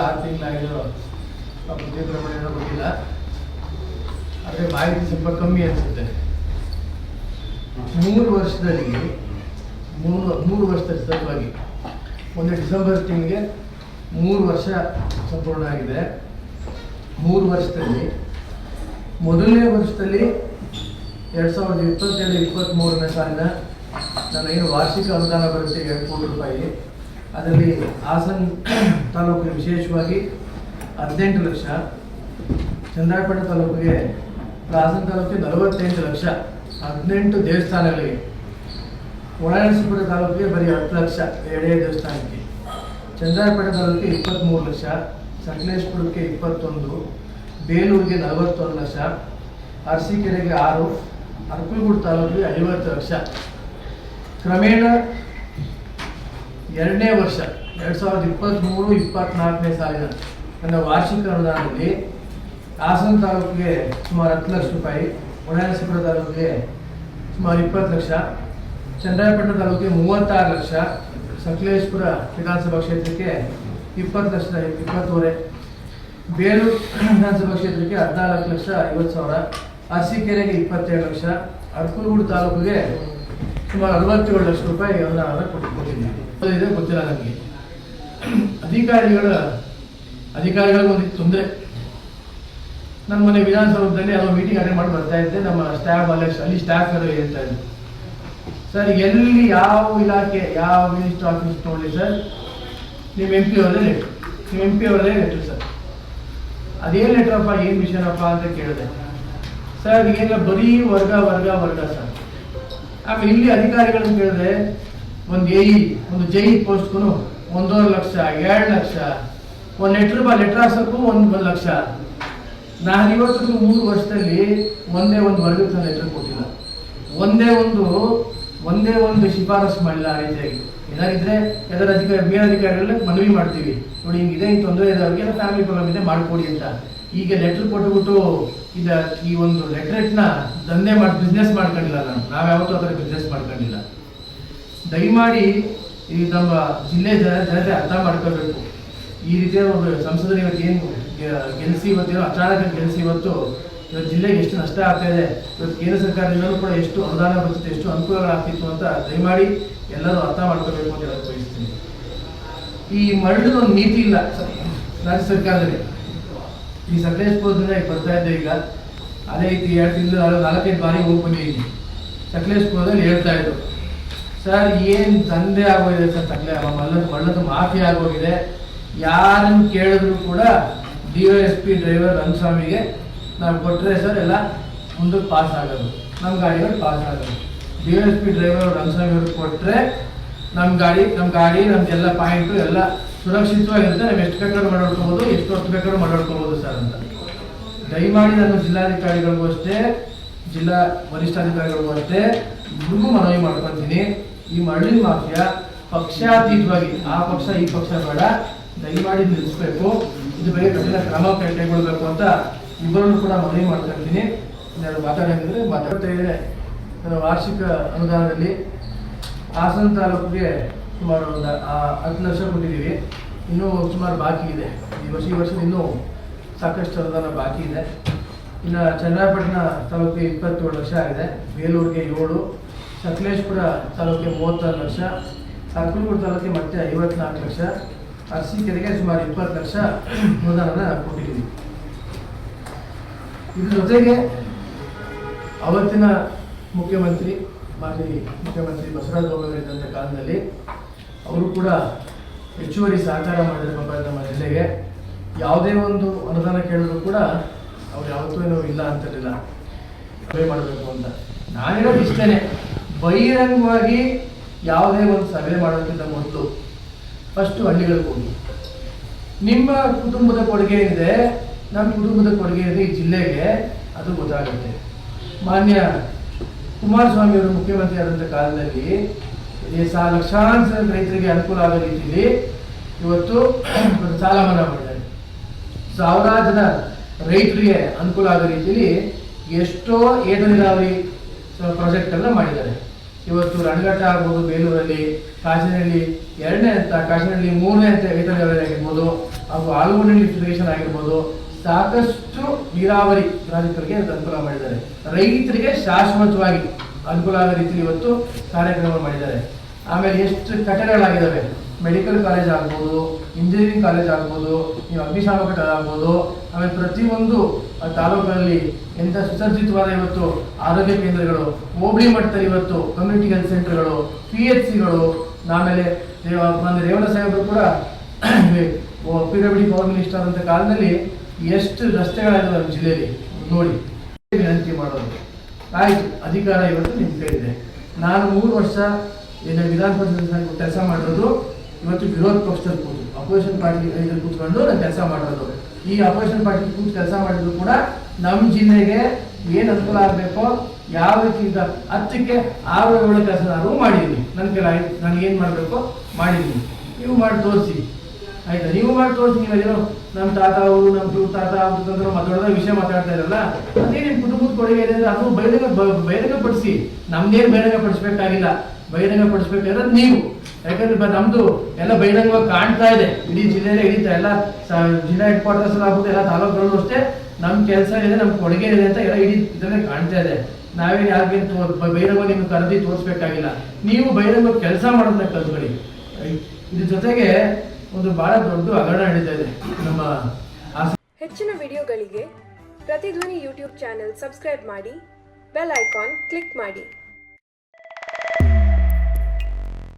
ಆರು ಪ್ರಮಾಣ ಏನೋ ಗೊತ್ತಿಲ್ಲ. ಆದರೆ ಮಾಹಿತಿ ಸ್ವಲ್ಪ ಕಮ್ಮಿ ಅನಿಸುತ್ತೆ. ಮೂರು ವರ್ಷದಲ್ಲಿ, ಮೂರು ಮೂರು ವರ್ಷದ ಸಲುವಾಗಿ ಒಂದು ಡಿಸೆಂಬರ್ ತಿಂಗಳಿಗೆ ಮೂರು ವರ್ಷ ಸಂಪೂರ್ಣ ಆಗಿದೆ. ಮೂರು ವರ್ಷದಲ್ಲಿ, ಮೊದಲನೇ ವರ್ಷದಲ್ಲಿ ಎರಡು ಸಾವಿರದ ಇಪ್ಪತ್ತೆರಡು ಇಪ್ಪತ್ತ್ಮೂರನೇ ಸಾಲಿನ ನನ್ನ ಏನು ವಾರ್ಷಿಕ ಅನುದಾನ ಬರುತ್ತೆ ಎರಡು ಕೋಟಿ ರೂಪಾಯಿ. ಅದರಲ್ಲಿ ಹಾಸನ ತಾಲೂಕಿಗೆ ವಿಶೇಷವಾಗಿ ಹದಿನೆಂಟು ಲಕ್ಷ ಚಂದ್ರಾಯಪೇಟೆ ತಾಲೂಕಿಗೆ ಹಾಸನ ತಾಲೂಕಿಗೆ ನಲವತ್ತೆಂಟು ಲಕ್ಷ, ಹದಿನೆಂಟು ದೇವಸ್ಥಾನಗಳಿಗೆ ಒಳನರಸೀಪುರ ತಾಲೂಕಿಗೆ ಬರೀ ಹತ್ತು ಲಕ್ಷ, ಎರಡೇ ದೇವಸ್ಥಾನಕ್ಕೆ. ಚಂದ್ರಾಯಪೇಟೆ ತಾಲೂಕಿಗೆ ಇಪ್ಪತ್ತ್ಮೂರು ಲಕ್ಷ, ಸಕಲೇಶ್ಪುರಕ್ಕೆ ಇಪ್ಪತ್ತೊಂದು, ಬೇಲೂರಿಗೆ ನಲವತ್ತೊಂದು ಲಕ್ಷ, ಅರಸೀಕೆರೆಗೆ ಆರು ಅರಕಲಗೂಡು ತಾಲೂಕಿಗೆ ಐವತ್ತು ಲಕ್ಷ. ಕ್ರಮೇಣ ಎರಡನೇ ವರ್ಷ, ಎರಡು ಸಾವಿರದ ಇಪ್ಪತ್ತ್ಮೂರು ಇಪ್ಪತ್ತ್ನಾಲ್ಕನೇ ಸಾಲಿನ ನನ್ನ ವಾರ್ಷಿಕ ಅನುದಾನದಲ್ಲಿ ಹಾಸನ ತಾಲೂಕಿಗೆ ಸುಮಾರು ಹತ್ತು ಲಕ್ಷ ರೂಪಾಯಿ ಹೊಳೆನರಸೀಪುರ ತಾಲೂಕಿಗೆ ಸುಮಾರು ಇಪ್ಪತ್ತು ಲಕ್ಷ, ಚಂದ್ರಾಯಪಟ್ಟಣ ತಾಲೂಕಿಗೆ ಮೂವತ್ತಾರು ಲಕ್ಷ, ಸಕಲೇಶ್ಪುರ ವಿಧಾನಸಭಾ ಕ್ಷೇತ್ರಕ್ಕೆ ಇಪ್ಪತ್ತು ಲಕ್ಷ ಇಪ್ಪತ್ತೂವರೆ ಬೇಲೂರು ವಿಧಾನಸಭಾ ಕ್ಷೇತ್ರಕ್ಕೆ ಹದಿನಾಲ್ಕು ಲಕ್ಷ, ಐವತ್ತು ಸಾವಿರ, ಅರಸೀಕೆರೆಗೆ ಇಪ್ಪತ್ತೇಳು ಲಕ್ಷ ಅರಕಲಗೂಡು ತಾಲೂಕಿಗೆ ಸುಮಾರು ಅರವತ್ತೇಳು ಲಕ್ಷ ರೂಪಾಯಿ ಅನುದಾನ ಕೊಟ್ಟಿದ್ದೆ. ಇದೆ ಗೊತ್ತಿಲ್ಲ ನನಗೆ. ಅಧಿಕಾರಿಗಳ, ಅಧಿಕಾರಿಗಳಿಗೆ ಒಂದು ತೊಂದರೆ. ನಮ್ಮ ಮನೆ ವಿಧಾನಸೌಧದಲ್ಲಿ ಅದು ಮೀಟಿಂಗ್ ಅಟೆಂಡ್ ಮಾಡಿ ಬರ್ತಾ ಇದ್ದೆ. ನಮ್ಮ ಸ್ಟಾಫ್ ಅಲ್ಲಿ ಅಲ್ಲಿ ಸ್ಟಾಫ್ ಎಲ್ಲ ಹೇಳ್ತಾ ಇದ್ರು. ಸರ್ ಎಲ್ಲಿ ಯಾವ ಇಲಾಖೆ, ಯಾವ ಮಿನಿಸ್ಟರ್ ಆಫೀಸ್ ನೋಡಲಿ ಸರ್ ನಿಮ್ಮ ಎಂ ಪಿ ಅವರೇ ಲೆಟ್ರ್ ನಿಮ್ಮ ಎಂ ಪಿ ಅವರೇ ಲೆಟ್ರ್ ಸರ್ ಅದೇನು ಲೆಟ್ರಪ್ಪ ಏನು ವಿಷಯನಪ್ಪ ಅಂತ ಕೇಳಿದೆ. ಸರ್ ಏನಿಲ್ಲ ಬರೀ ವರ್ಗ ವರ್ಗ ವರ್ಗ ಸರ್ ಆಮೇಲೆ ಇಲ್ಲಿ ಅಧಿಕಾರಿಗಳನ್ನ ಕೇಳಿದ್ರೆ ಒಂದು ಎ ಇ ಒಂದು ಜೈ ಪೋಸ್ಟ್ಗೂ ಒಂದೂವರೆ ಲಕ್ಷ, ಎರಡು ಲಕ್ಷ, ಒಂದು ಲೆಟ್ರ್ ಬಾ ಲೆಟ್ರ್ ಹಾಸೋಕ್ಕೂ ಒಂದು ಲಕ್ಷ. ನಾನು ಇವತ್ತಿಗೂ ಮೂರು ವರ್ಷದಲ್ಲಿ ಒಂದೇ ಒಂದು ವರ್ಗಕ್ಕೆ ಲೆಟ್ರ್ ಕೊಟ್ಟಿಲ್ಲ. ಒಂದೇ ಒಂದು ಒಂದೇ ಒಂದು ಶಿಫಾರಸು ಮಾಡಿಲ್ಲ ಆ ರೀತಿಯಾಗಿ. ಏನಾಗಿದ್ರೆ ಯಾವ್ದಾರ ಅಧಿಕಾರಿ ಮೇಲಧಿಕಾರಿಗಳನ್ನ ಮನವಿ ಮಾಡ್ತೀವಿ. ನೋಡಿ, ಹಿಂಗಿದೆ, ಈ ತೊಂದರೆ ಇದೆ ಅವ್ರಿಗೆ ಫ್ಯಾಮಿಲಿ ಪ್ರಾಬ್ಲಮ್ ಇದೆ, ಮಾಡಿಕೊಡಿ ಅಂತ. ಈಗ ಲೆಟ್ರ್ ಕೊಟ್ಟುಬಿಟ್ಟು ಇದ ಈ ಒಂದು ಲೆಟ್ರೇಟ್ನ ದಂಧೆ ಮಾಡಿ ಬಿಸ್ನೆಸ್ ಮಾಡ್ಕೊಂಡಿಲ್ಲ ನಾನು. ನಾವು ಯಾವತ್ತೂ ಅದರ ಬಿಸ್ನೆಸ್ ಮಾಡ್ಕೊಂಡಿಲ್ಲ. ದಯಮಾಡಿ ಈ ನಮ್ಮ ಜಿಲ್ಲೆ ಜನ ಜನತೆ ಅರ್ಥ ಮಾಡ್ಕೋಬೇಕು ಈ ರೀತಿಯ ಒಂದು ಸಂಸದರು ಇವತ್ತು ಏನು ಗೆಲ್ಲಿಸಿ ಇವತ್ತೇನೋ ಅಚಾನಕ ಗೆಲ್ಲಿಸಿ ಇವತ್ತು ಇವತ್ತು ಜಿಲ್ಲೆಗೆ ಎಷ್ಟು ನಷ್ಟ ಆಗ್ತಾ ಇದೆ, ಇವತ್ತು ಕೇಂದ್ರ ಸರ್ಕಾರದಿಂದಲೂ ಕೂಡ ಎಷ್ಟು ಅನುದಾನ ಬರುತ್ತೆ ಎಷ್ಟು ಅನುಕೂಲಗಳಾಗ್ತಿತ್ತು ಅಂತ ದಯಮಾಡಿ ಎಲ್ಲರೂ ಅರ್ಥ ಮಾಡ್ಕೋಬೇಕು ಅಂತ ಹೇಳಕ್ ಬಯಸ್ತೀನಿ. ಈ ಮರಳಿನ ಒಂದು ನೀತಿ ಇಲ್ಲ ರಾಜ್ಯ ಸರ್ಕಾರದಲ್ಲಿ. ಈ ಸಕಲೇಶ್ಪುರದಿಂದ ಈಗ ಬರ್ತಾ ಇದ್ದೆ ಈಗ. ಅದೇ ರೀತಿ ಎರಡು ತಿಂಗಳು ನಾಲ್ಕೈದು ಬಾರಿ ಹೋಗಿ ಬಂದಿದ್ದೀನಿ ಸಕಲೇಶ್ಪುರದಲ್ಲಿ ಹೇಳ್ತಾ ಇದ್ರು. ಸರ್, ಏನು ತಂದೆ ಆಗೋಗಿದೆ ಸರ್? ಸಕಲೇ ಮಲ್ಲದ ಮಳ್ಳದ ಮಾಫಿ ಆಗೋಗಿದೆ. ಯಾರನ್ನು ಕೇಳಿದ್ರು ಕೂಡ D O S P driver ರಂಗಸ್ವಾಮಿಗೆ ನಾವು ಕೊಟ್ಟರೆ ಸರ್ ಎಲ್ಲ ಮುಂದಕ್ಕೆ ಪಾಸ್ ಆಗೋದು. ನಮ್ಮ ಗಾಡಿಗಳು ಪಾಸ್ ಆಗೋದು. D O S P driver Rangaswamy ಅವ್ರಿಗೆ ಕೊಟ್ಟರೆ ನಮ್ಮ ಗಾಡಿ ನಮ್ಮ ಗಾಡಿ ನಮ್ದೆಲ್ಲ ಪಾಯಿಂಟು ಎಲ್ಲ ಸುರಕ್ಷಿತವಾಗಿರುತ್ತೆ. ನಾವು ಎಷ್ಟು ಬೇಕಾದ್ರೂ ಮಾಡಾಡ್ಕೋಬೋದು ಎಷ್ಟು ಹೊತ್ತು ಬೇಕಾದ್ರೂ ಮಾಡಾಡ್ಕೋಬೋದು ಸರ್ ಅಂತ. ದಯಮಾಡಿ ನಾನು ಜಿಲ್ಲಾಧಿಕಾರಿಗಳಿಗೂ ಅಷ್ಟೇ, ಜಿಲ್ಲಾ ವರಿಷ್ಠಾಧಿಕಾರಿಗಳಿಗೂ ಅಷ್ಟೇ ಇವ್ರಿಗೂ ಮನವಿ ಮಾಡ್ಕೊತೀನಿ ಈ ಮರಳಿನ ಮಾಫಿಯಾ ಪಕ್ಷಾತೀತವಾಗಿ, ಆ ಪಕ್ಷ, ಈ ಪಕ್ಷ ಬೇಡ, ದಯಮಾಡಿ ನಿಲ್ಲಿಸ್ಬೇಕು. ಇದ್ರ ಬಗ್ಗೆ ಕಠಿಣ ಕ್ರಮ ಕೈಗೊಳ್ಬೇಕು ಅಂತ ಇಬ್ಬರನ್ನು ಕೂಡ ಮನವಿ ಮಾಡ್ತಾ ಇರ್ತೀನಿ ನಾನು ಮಾತಾಡಿದ್ರೆ ಮಾತಾಡ್ತಾ ಇದ್ರೆ ವಾರ್ಷಿಕ ಅನುದಾನದಲ್ಲಿ ಹಾಸನ ತಾಲೂಕಿಗೆ ಸುಮಾರು ಒಂದು ಹತ್ತು ಲಕ್ಷ ಕೊಟ್ಟಿದ್ದೀವಿ. ಇನ್ನೂ ಸುಮಾರು ಬಾಕಿ ಇದೆ. ಈ ವರ್ಷ ಈ ವರ್ಷ ಇನ್ನೂ ಸಾಕಷ್ಟು ಅನುದಾನ ಬಾಕಿ ಇದೆ. ಇನ್ನು ಚನ್ನರಾಯಪಟ್ಟಣ ತಾಲೂಕಿಗೆ ಇಪ್ಪತ್ತೇಳು ಲಕ್ಷ ಆಗಿದೆ. ಬೇಲೂರಿಗೆ ಏಳು ಸಕಲೇಶ್ಪುರ ತಾಲೂಕಿಗೆ ಮೂವತ್ತಾರು ಲಕ್ಷ ಅರಕಲಗೂಡು ತಾಲೂಕಿಗೆ ಮತ್ತೆ ಐವತ್ನಾಲ್ಕು ಲಕ್ಷ, ಅರಸೀಕೆರೆಗೆ ಸುಮಾರು ಇಪ್ಪತ್ತು ಲಕ್ಷ ಅನುದಾನನ ಕೊಟ್ಟಿದ್ದೀವಿ. ಇದ್ರ ಜೊತೆಗೆ ಅವತ್ತಿನ ಮುಖ್ಯಮಂತ್ರಿ, ಮಾಜಿ ಮುಖ್ಯಮಂತ್ರಿ ಬಸವರಾಜ ಬೊಮ್ಮಾಯಿದ್ದಂಥ ಕಾಲದಲ್ಲಿ ಅವರು ಕೂಡ ಹೆಚ್ಚುವರಿ ಸಹಕಾರ ಮಾಡಿದ್ರು ಪಾಪ ನಮ್ಮ ಜಿಲ್ಲೆಗೆ. ಯಾವುದೇ ಒಂದು ಅನುದಾನ ಕೇಳಿದ್ರು ಕೂಡ ಅವ್ರು ಯಾವತ್ತೂ ಇಲ್ಲ ಅಂತಿರಲಿಲ್ಲ ಮಾಡಬೇಕು ಅಂತ. ನಾನು ಹೇಳೋದು ಇಷ್ಟೇ ಬಹಿರಂಗವಾಗಿ ಯಾವುದೇ ಒಂದು ಸಭೆ ಮಾಡೋದಕ್ಕಿಂತ ಮೊದಲು ಫಸ್ಟು ಹಳ್ಳಿಗಳಿಗೆ ಹೋಗಿ. ನಿಮ್ಮ ಕುಟುಂಬದ ಕೊಡುಗೆ ಏನಿದೆ? ನಮ್ಮ ಕುಟುಂಬದ ಕೊಡುಗೆ ಏನಿದೆ ಈ ಜಿಲ್ಲೆಗೆ? ಅದು ಗೊತ್ತಾಗುತ್ತೆ. ಮಾನ್ಯ ಕುಮಾರಸ್ವಾಮಿ ಅವರು ಮುಖ್ಯಮಂತ್ರಿ ಆದಂಥ ಕಾಲದಲ್ಲಿ ಈ ಸಾ ಲಕ್ಷಾಂತರ ರೈತರಿಗೆ ಅನುಕೂಲ ಆಗೋ ರೀತಿಯಲ್ಲಿ ಇವತ್ತು ಸಾಲ ಮನ್ನಾ ಮಾಡಿದ್ದಾರೆ. ಸಾವಿರಾರು ಜನ ರೈತರಿಗೆ ಅನುಕೂಲ ಆಗೋ ರೀತಿಯಲ್ಲಿ ಎಷ್ಟೋ ಏತ ನೀರಾವರಿ ಪ್ರಾಜೆಕ್ಟ್ ಎಲ್ಲ ಮಾಡಿದ್ದಾರೆ. ಇವತ್ತು ರಂಗಟ್ಟ ಆಗ್ಬೋದು ಬೇಲೂರಲ್ಲಿ, ಕಾಶಿನಲ್ಲಿ ಎರಡನೇ ಹಂತ ಕಾಶಿನಲ್ಲಿ ಮೂರನೇ ಹಂತ ಏತನಹಳ್ಳಿ ಆಗಿರ್ಬೋದು ಹಾಗೂ ಆಲೂಗಡ್ಡೆ ಲಿಫ್ಟಿಗೇಷನ್ ಆಗಿರ್ಬೋದು, ಸಾಕಷ್ಟು ನೀರಾವರಿ ಪ್ರಾಜೆಕ್ಟ್ಗಳಿಗೆ ಅನುಕೂಲ ಮಾಡಿದ್ದಾರೆ. ರೈತರಿಗೆ ಶಾಶ್ವತವಾಗಿ ಅನುಕೂಲ ಆಗೋ ರೀತಿಯಲ್ಲಿ ಇವತ್ತು ಕಾರ್ಯಕ್ರಮ ಮಾಡಿದ್ದಾರೆ. ಆಮೇಲೆ ಎಷ್ಟು ಕಟ್ಟಡಗಳಾಗಿದ್ದಾವೆ? ಮೆಡಿಕಲ್ ಕಾಲೇಜ್ ಆಗ್ಬೋದು, ಇಂಜಿನಿಯರಿಂಗ್ ಕಾಲೇಜ್ ಆಗ್ಬೋದು, ನೀವು ಅಗ್ನಿಶಾಮಕ ಆಗ್ಬೋದು, ಆಮೇಲೆ ಪ್ರತಿಯೊಂದು ಆ ತಾಲೂಕಲ್ಲಿ ಎಂಥ ಸುಸಜ್ಜಿತವಾದ ಇವತ್ತು ಆರೋಗ್ಯ ಕೇಂದ್ರಗಳು ಹೋಬಳಿ ಮಟ್ಟದಲ್ಲಿ ಇವತ್ತು ಕಮ್ಯುನಿಟಿ ಹೆಲ್ತ್ ಸೆಂಟರ್ಗಳು ಪಿ ಎಚ್ ಸಿಗಳು ಆಮೇಲೆ ರೇವಣ ಸಾಹೇಬರು ಕೂಡ ಪಿ ಡಬ್ಲ್ಯೂ ಪವರ್ ಮಿನಿಸ್ಟರ್ ಆದಂಥ ಕಾಲದಲ್ಲಿ ಎಷ್ಟು ರಸ್ತೆಗಳಾಗಿವೆ ನಮ್ಮ ಜಿಲ್ಲೆಯಲ್ಲಿ? ನೋಡಿ ವಿನಂತಿ ಮಾಡೋದು. ಆಯ್ತು, ಅಧಿಕಾರ ಇವತ್ತು ನಿಮ್ಮ ಕೈಲಿದೆ ನಾನು ಮೂರು ವರ್ಷ ಏನು ವಿಧಾನ ಪರಿಷತ್ ಕೆಲಸ ಮಾಡಿರೋದು, ಇವತ್ತು ವಿರೋಧ ಪಕ್ಷದಲ್ಲಿ ಕೂತು ಅಪೋಸಿಷನ್ ಪಾರ್ಟಿ ಕೂತ್ಕೊಂಡು ನಾನು ಕೆಲಸ ಮಾಡಿರೋದು. ಈ ಆಪರೇಷನ್ ಪಾರ್ಟಿ ಕೂತು ಕೆಲಸ ಮಾಡಿದ್ರು ಕೂಡ ನಮ್ಮ ಜಿಲ್ಲೆಗೆ ಏನು ಅನುಕೂಲ ಆಗಬೇಕೋ ಯಾವ ರೀತಿ ಈಗ ಹತ್ತಕ್ಕೆ ಆರು ಏಳು ಕೆಲಸ ನಾನು ಮಾಡಿದ್ವಿ ನನ್ನ ಕೆಲ ನಾನು ಏನು ಮಾಡಬೇಕು ಮಾಡಿದ್ದೀನಿ ನೀವು ಮಾಡಿ ತೋರಿಸಿ. ಆಯ್ತಾ? ನೀವು ಮಾಡಿ ತೋರಿಸಿ ನೀವೇನೋ ನಮ್ಮ ತಾತ ಅವರು ನಮ್ಮ ಇವ್ರ ತಾತ ಅಂತಂದ್ರೆ ಮಾತಾಡೋದ ವಿಷಯ ಮಾತಾಡ್ತಾ ಇರಲ್ಲ ಅದೇ ನಿಮ್ಮ ಕುಟುಂಬದ ಕೊಡುಗೆ ಇದೆ ಅದು ಬಹಿರಂಗ ಬ- ಬಹಿರಂಗ ಪಡಿಸಿ ನಮ್ದೇನು ಬಹಿರಂಗಪಡಿಸ್ಬೇಕಾಗಿಲ್ಲ. ಪಡಿಸ್ಬೇಕಾಗಿಲ್ಲ ಬಹಿರಂಗ ಪಡಿಸ್ಬೇಕಾಗಿರೋದು ನೀವು. ಯಾಕಂದ್ರೆ ನಮ್ದು ಎಲ್ಲ ಬಹಿರಂಗವಾಗಿ ಕಾಣ್ತಾ ಇದೆ. ಇಡೀ ಜಿಲ್ಲೆಯಲ್ಲೇ ಹಿಡಿತಾ ಎಲ್ಲ ಜಿಲ್ಲಾ ಹೆಡ್ ಕ್ವಾರ್ಟರ್ಸ್ ಆಗುತ್ತೆ ಎಲ್ಲ ತಾಲೂಕುಗಳು ಅಷ್ಟೇ ನಮ್ಮ ಕೆಲಸ ಇದೆ ನಮ್ಮ ಕೊಡುಗೆ ಇದೆ ಅಂತ ಎಲ್ಲ ಇಡೀ ಇದರಲ್ಲೇ ಕಾಣ್ತಾ ಇದೆ. ನಾವೇನು ಯಾರಿಗೆ ಬಹಿರಂಗವಾಗಿ ನಿಮ್ಗೆ ಕರೆದಿ ತೋರಿಸ್ಬೇಕಾಗಿಲ್ಲ. ನೀವು ಬಹಿರಂಗ ಕೆಲಸ ಮಾಡೋದನ್ನ ಕಲ್ತ್ಕೊಳ್ಳಿ. ಇದ್ರ ಜೊತೆಗೆ ಒಂದು ಬಹಳ ದೊಡ್ಡ ಹಗರಣ ನಡೀತಾ ಇದೆ. ನಮ್ಮ ಹೆಚ್ಚಿನ ವಿಡಿಯೋಗಳಿಗೆ ಪ್ರತಿಧ್ವನಿ ಯೂಟ್ಯೂಬ್ ಚಾನೆಲ್ ಸಬ್ಸ್ಕ್ರೈಬ್ ಮಾಡಿ, ಬೆಲ್ ಐಕಾನ್ ಕ್ಲಿಕ್ ಮಾಡಿ.